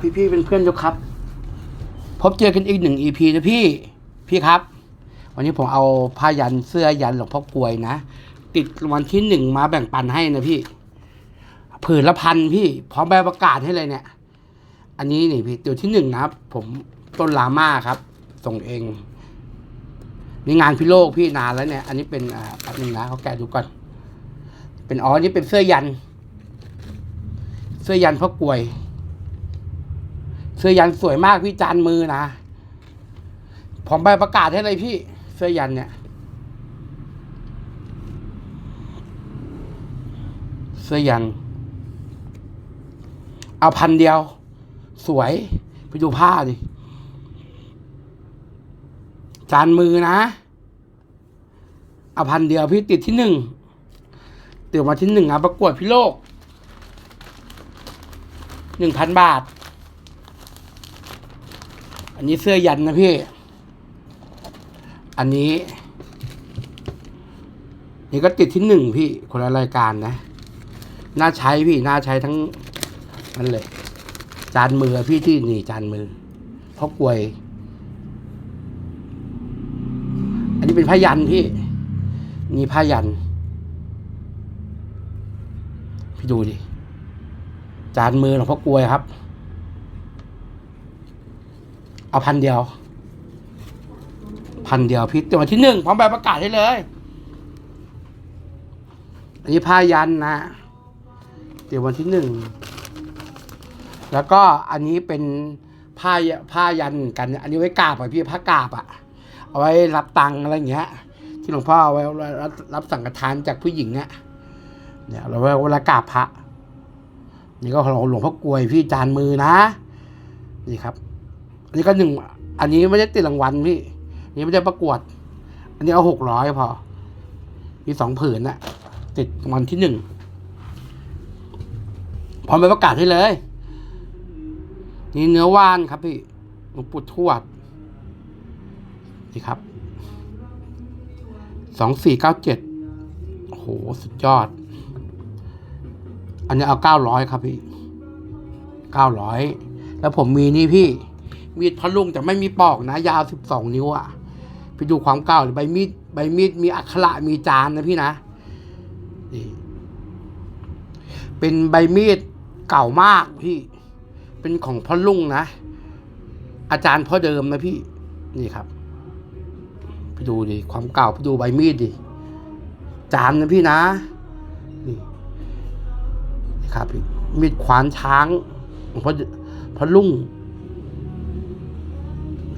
พี่พี่เป็นเพื่อนๆทุกครับ พบเจอกันอีกหนึ่งอีพีนะพี่พี่ครับ วันนี้ผมเอาผ้ายันเสื้อยันหลวงพ่อกลวยนะ ติดวันที่หนึ่งมาแบ่งปันให้นะพี่ ผืนละพันพี่ พร้อมใบประกาศให้เลยเนี่ย อันนี้นี่พี่ตัวที่หนึ่งนะครับ ผมต้นลาม่าครับ ส่งเองนี่งานพิโลกพี่นานแล้วเนี่ย อันนี้เป็นอ่าแป๊บนึงนะเขาแกะดูก่อน เป็นอ๋อนี่เป็นเสื้อยัน เสื้อยันพ่อกลวย เสื้อยันสวยมากพี่จานมือนะ ผมใบประกาศให้เลยพี่ เสื้อยันเนี่ย เสื้อยัน เอาพันเดียว สวยไปดูผ้าดิ จานมือนะ เอาพันเดียวพี่ติดที่หนึ่งติดมาที่หนึ่งอะประกวดพี่โลกหนึ่งพันบาท อันนี้เสื้อยันนะพี่ อันนี้ นี่ก็ติดที่หนึ่งพี่คนละรายการนะ น่าใช้พี่ น่าใช้ทั้งนั่นเลย จานมือพี่ที่นี่จานมือเพราะกลวย อันนี้เป็นผ้ายันพี่ นี่ผ้ายัน พี่ดูดิ จานมือหลวงพ่อกลวยครับ เอาพันเดียว พันเดียวพี่ตัวที่หนึ่งพร้อมใบประกาศให้เลย อันนี้ผ้ายันนะเดี๋ยววันที่หนึ่งแล้วก็อันนี้เป็นผ้าผ้ายันกัน อันนี้ไว้กาบอะพี่ผ้ากาบอะ เอาไว้รับตังอะไรอย่างเงี้ย ที่หลวงพ่อเอาไว้รับรับสังฆทานจากผู้หญิงเนี่ยเนี่ยเราไว้เวลากาบพระ นี่ก็ของหลวงพ่อกลวยพี่จานมือนะ นี่ครับ อันนี้ก็หนึ่งอันนี้ไม่ได้ติดรางวัลพี่นี่ไม่ได้ประกวด อันนี้เอาหกร้อยพอ มีสองผืนนะติดรางวัลที่หนึ่งพร้อมไปประกาศให้เลย นี่เนื้อว่านครับพี่หลวงปู่ทวดนี่ครับสองสี่เก้าเจ็ดโอ้โห สุดยอด อันนี้เอาเก้าร้อยครับพี่เก้าร้อยแล้วผมมีนี่พี่ มีดพะลุงแต่ไม่มีปอกนะ ยาวสิบสองนิ้วอะ่ะไปดูความเก่าใบมีดใบมีดมีอักขระมีจานนะพี่นะนี่เป็นใบมีดเก่ามากพี่ เป็นของพ่อลุงนะ อาจารย์พ่อเดิมนะพี่ นี่ครับ ไปดูดิความเก่าไปดูใบมีดดิจานนะพี่นะ นี่นี่ครับพี่มีดขวานช้างของพ่อพ่อลุง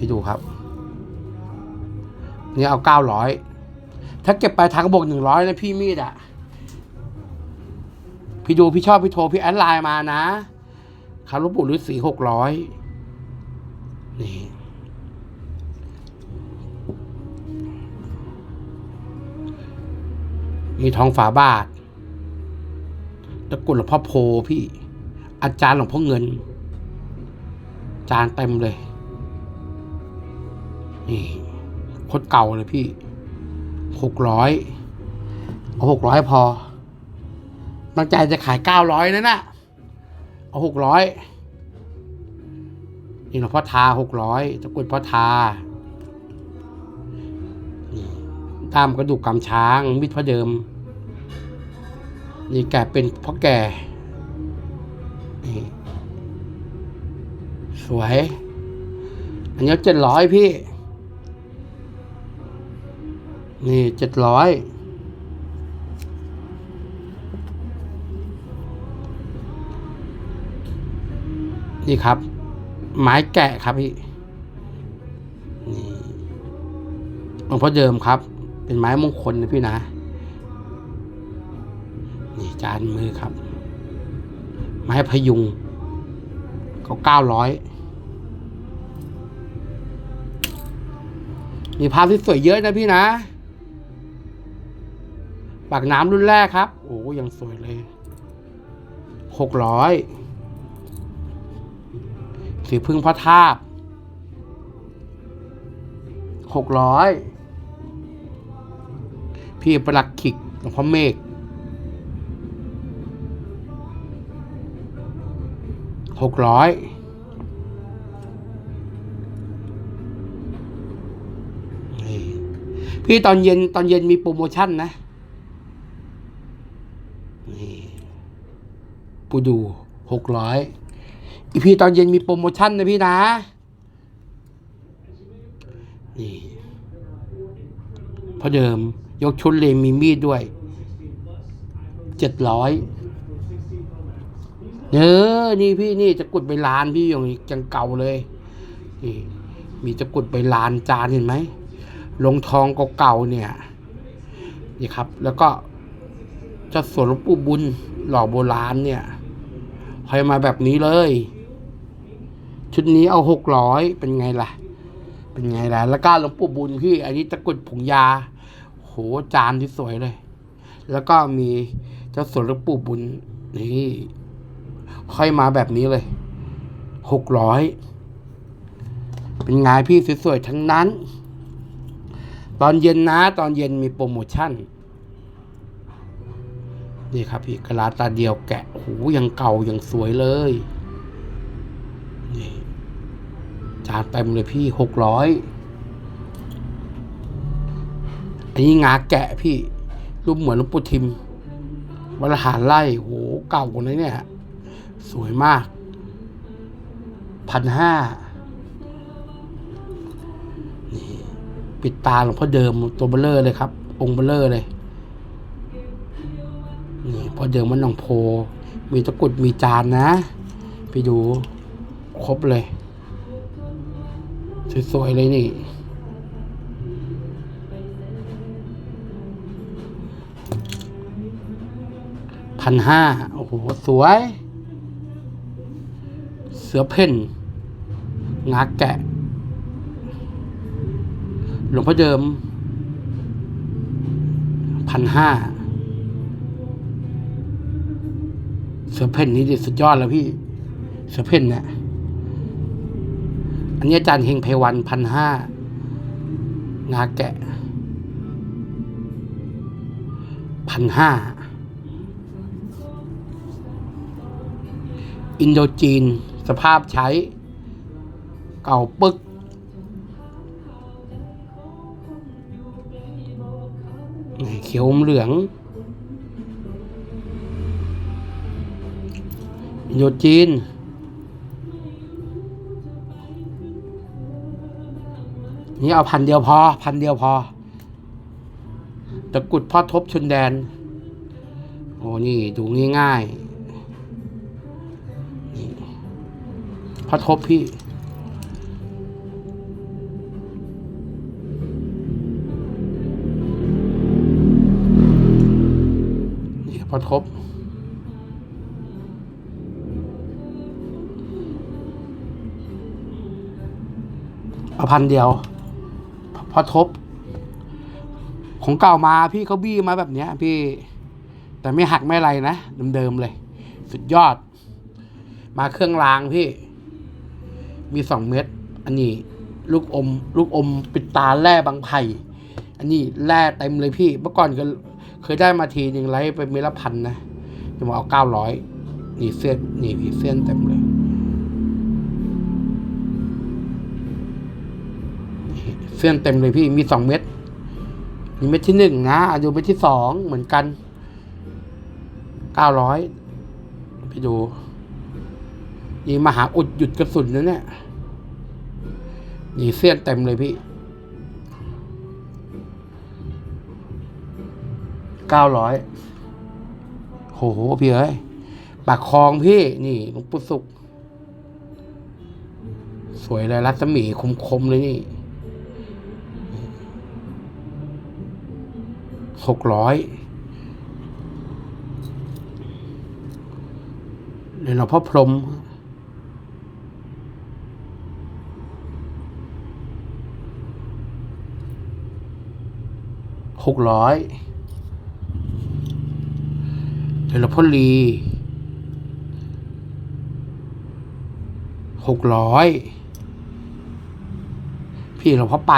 พี่ดูครับนี่เอาเก้าร้อยถ้าเก็บไปทางบวกหนึ่งร้อยนะพี่มีดอะพี่ดูพี่ชอบพี่โทรพี่แอดไลน์มานะคารุปุฤาษีหกร้อยนี่มีทองฝาบาทตะกุดหลวงพ่อโพพี่ อาจารย์หลวงพ่อเงิน จานเต็มเลย นี่โคตรเก่าเลยพี่หกร้อยเอาหกร้อยพอตั้งใจจะขายเก้าร้อยนั่นน่ะ เอาหกร้อยนี่หลวงพ่อทาหกร้อยตะกุดพ่อทานี่ตามกระดูกกำช้างมิดพ่อเดิม นี่แกเป็นพ่อแก่นี่สวย อันนี้เจ็ดร้อยพี่ นี่เจ็ดร้อยนี่ครับ ไม้แกะครับพี่นี่หลวงพ่อเดิมครับ เป็นไม้มงคลนะพี่นะ นี่จานมือครับ ไม้พยุงเขาเก้าร้อยมีภาพที่สวยเยอะนะพี่นะ ปากน้ำรุ่นแรกครับ โอ้ยังสวยเลยหกร้อยสีพึ่งพระทาบหกร้อยพี่ประหลักขิกหลวงพ่อเมฆหกร้อยพี่ตอนเย็นตอนเย็นมีโปรโมชั่นนะ ปูดูหกร้อยอีพี่ตอนเย็นมีโปรโมชั่นนะพี่นะ นี่พราะเดิมยกชุดเลมีมีดด้วยเจ็ดร้อยเนอนี่พี่นี่จะกุดไปลานพี่อย่างจังเก่าเลยนี่มีจะกุดไปลานจานเห็นไหมลงทองเก่าๆเนี่ย นี่ครับ แล้วก็เจะสวนหลวงปู่บุญหล่อโบราณเนี่ย ให้มาแบบนี้เลย ชุดนี้เอาหกร้อยเป็นไงล่ะ เป็นไงล่ะ แล้วก็หลวงปู่บุญพี่ อันนี้ตะกรุดผงยา โหจานที่สวยเลย แล้วก็มีเจ้าสวนหลวงปู่บุญนี่ค่อยมาแบบนี้เลยหกร้อยเป็นไงพี่สวยๆทั้งนั้น ตอนเย็นนะ ตอนเย็นมีโปรโมชั่น นี่ครับพี่กะลาตาเดียวแกะหูยังเก่ายังสวยเลยนี่จานเต็มเลยพี่หกร้อยอันนี้งาแกะพี่ รูปเหมือนลวงปู่ทิมวัดหารไล่โหเก่ากว่านี้เนี่ย สวยมากพันห้านี่ ปิดตาหลวงพ่อเดิมตัวเบลเลอร์เลยครับ องค์เบลเลอร์เลย อเดิมมันหนองโพ มีตะกรุดมีจานนะ ไปดูครบเลย สวยๆเลยนี่ พันห้าโอ้โห สวย เสือเพ่นงาแกะ หลวงพ่อเดิมพันห้า เสือเพนนี่ดิสุดยอดแล้วพี่เสเพนเนี่ยอันนี้อาจารย์เฮงไพวันพันห้างาแกะพันห้าอินโดจีน สภาพใช้ เก่าปึก เขียวอมเหลือง อินโดจีน นี่เอาพันเดียวพอ พันเดียวพอตะกุดพ่อทบชนแดน โอ้นี่ดูง่ายๆพ่อทบพี่นี่พ่อทบ เอาพันเดียว พอทบ ของเก่ามาพี่เขาบี้มาแบบเนี้ย พี่ แต่ไม่หักไม่ไรนะเดิมๆเลย สุดยอด มาเครื่องรางพี่ มีสองเม็ดอันนี้ ลูกอม ลูกอมปิดตาแร่บางไผ่อันนี้แร่เต็มเลยพี่ เมื่อก่อนก็เคยได้มาทีหนึ่งไลฟ์ไปเม็ดละพันนะจะมาเอาเก้าร้อยนี่เส้นนี่พี่เส้นเต็มเลย เส้นเต็มเลยพี่มีสองเม็ดมีเม็ดที่หนึ่งนะอะดูเม็ดที่สองเหมือนกันเก้าร้อยไปดูนี่มหาอุดหยุดกระสุนนะเนี่ยนี่เส้นเต็มเลยพี่เก้าร้อยโหพี่เอ้ยปากคลองพี่นี่หลวงปู่สุข สวยเลยรัศมีคมๆเลยนี่ หกร้อยเดี๋ยวเราพ่อพรหมหกร้อยเดี๋ยวเราพ่อลีหกร้อยพี่เราพ่อไป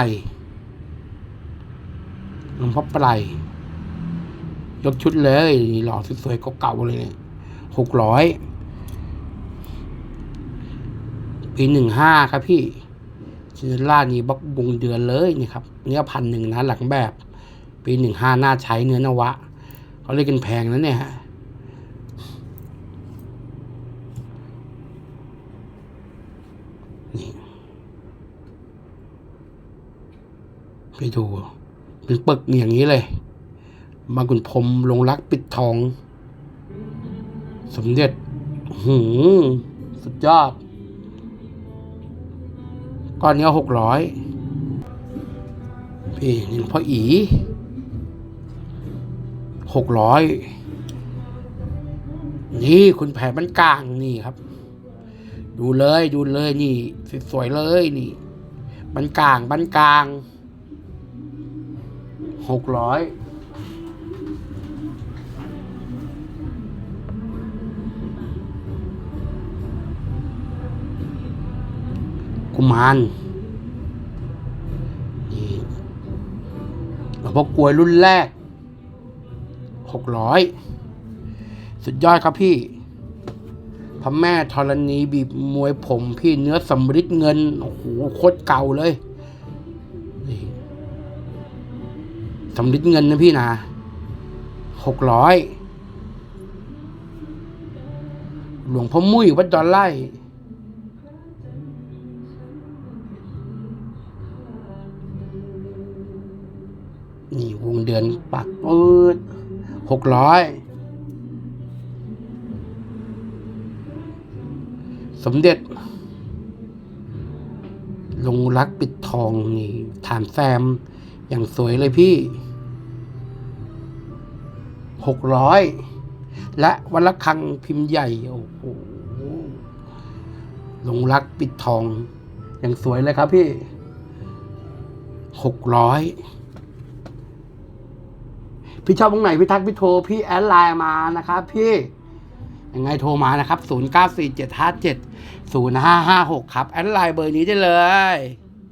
หลวงพ่อไป ยกชุดเลยหล่อสวยๆเก่าๆเลยเนี่ยหกร้อยปีหนึ่งห้าครับพี่จซินล่านี่บักวงเดือนเลยนี่ครับเนื้อพันหนึ่งนะหลังแบบ ปีหนึ่งห้าน้าใช้เนื้อนวะเขาเรียกกันแพงนะเนี่ยฮะนี่ไปดูเป็นปึกอย่างนี้เลย มากุนพรมลงรักปิดทอง สมเด็จหืมสุดยอด ก้อนนี้หกร้อยพี่นี่หลวงพ่ออีหกร้อยนี่คุณแผลบ้านกลางนี่ครับ ดูเลยดูเลยนี่สวยๆเลยนี่บ้านกลางบ้านกลางหกร้อย กุมารนี่หลวงพ่อกลวยรุ่นแรกหกร้อยสุดยอดครับพี่พระแม่ธรณีบีบมวยผมพี่เนื้อสำริดเงินโอ้โหโคตรเก่าเลยดีสำริดเงินนะพี่นะหกร้อยหลวงพ่อมุ้ยวัดดอนไล่ นี่วงเดือนปักปืดหกร้อยสมเด็จลงรักปิดทองนี่ฐานแซมอย่างสวยเลยพี่หกร้อยและวันละครังพิมพ์ใหญ่ โอ้โหลงรักปิดทองอย่างสวยเลยครับพี่หกร้อย พี่ชอบตรงไหนพี่ทักพี่โทรพี่แอดไลน์มานะครับพี่ยังไงโทรมานะครับ 0 9 4 7 5 7 0 5 5 6 ครับ แอดไลน์เบอร์นี้ได้เลย